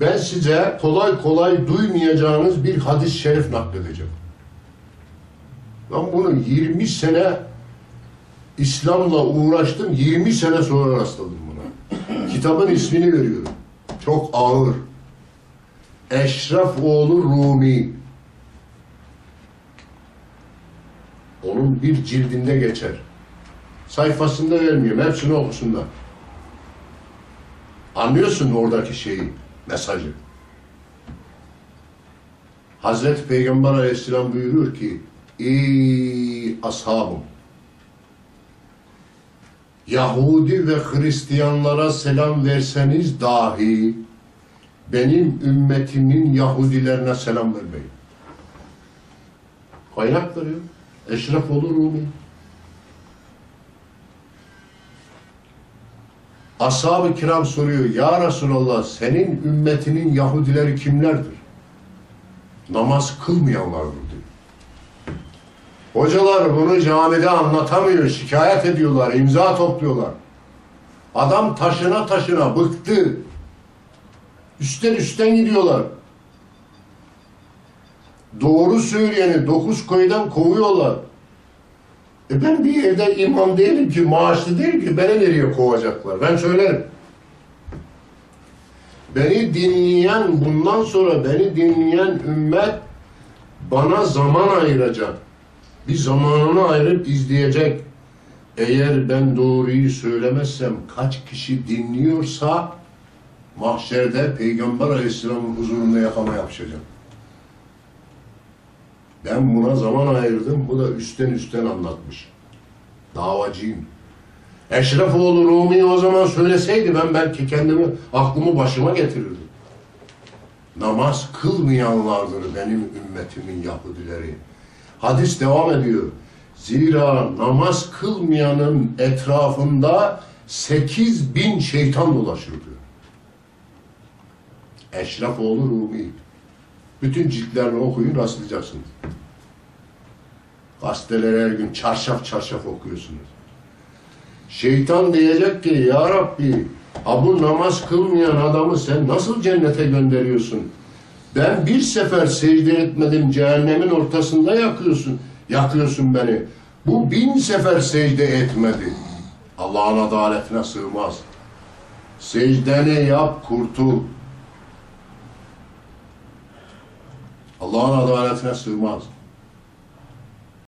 Ben size kolay kolay duymayacağınız bir hadis-i şerif nakledeceğim. Ben bunu 20 sene İslam'la uğraştım, 20 sene sonra rastladım buna. Kitabın ismini veriyorum. Çok ağır. Eşrefoğlu Rumi. Onun bir cildinde geçer. Sayfasında vermiyorum. Hepsini okusunlar. Anlıyorsun oradaki şeyi, mesajı. Hazreti Peygamber aleyhisselam buyuruyor ki Ey ashabım Yahudi ve Hristiyanlara selam verseniz dahi benim ümmetimin Yahudilerine selam vermeyin. Kaynak veriyor. Eşref olur Rumi. Ashab-ı kiram soruyor. Ya Resulallah senin ümmetinin Yahudileri kimlerdir? Namaz kılmayanlardır diyor. Hocalar bunu camide anlatamıyor. Şikayet ediyorlar. imza topluyorlar. Adam taşına taşına bıktı. Üstten üstten gidiyorlar. Doğru söyleyeni dokuz koydan kovuyorlar. E ben bir yerde imam değilim ki, maaşlı değilim ki. Beni nereye kovacaklar? Ben söylerim. Beni dinleyen, bundan sonra beni dinleyen ümmet bana zaman ayıracak. Bir zamanını ayırıp izleyecek. Eğer ben doğruyu söylemezsem kaç kişi dinliyorsa mahşerde Peygamber Aleyhisselam'ın huzurunda yakama yapışacağım. Ben buna zaman ayırdım. Bu da üstten üstten anlatmış. Davacıyım. Eşrefoğlu Rumi o zaman söyleseydi ben belki kendimi, aklımı başıma getirirdim. Namaz kılmayanlardır benim ümmetimin Yahudileri. Hadis devam ediyor. Zira namaz kılmayanın etrafında sekiz bin şeytan dolaşır diyor. Eşrefoğlu Rumi. Bütün ciltlerini okuyun rastlayacaksınız. Gazeteleri her gün çarşaf çarşaf okuyorsunuz. Şeytan diyecek ki ya Rabbi ha bu namaz kılmayan adamı sen nasıl cennete gönderiyorsun? Ben bir sefer secde etmedim cehennemin ortasında yakıyorsun. Yakıyorsun beni. Bu bin sefer secde etmedi. Allah'ın adaletine sığmaz. Secdeni yap kurtul. Allah'ın adaletine sığmaz.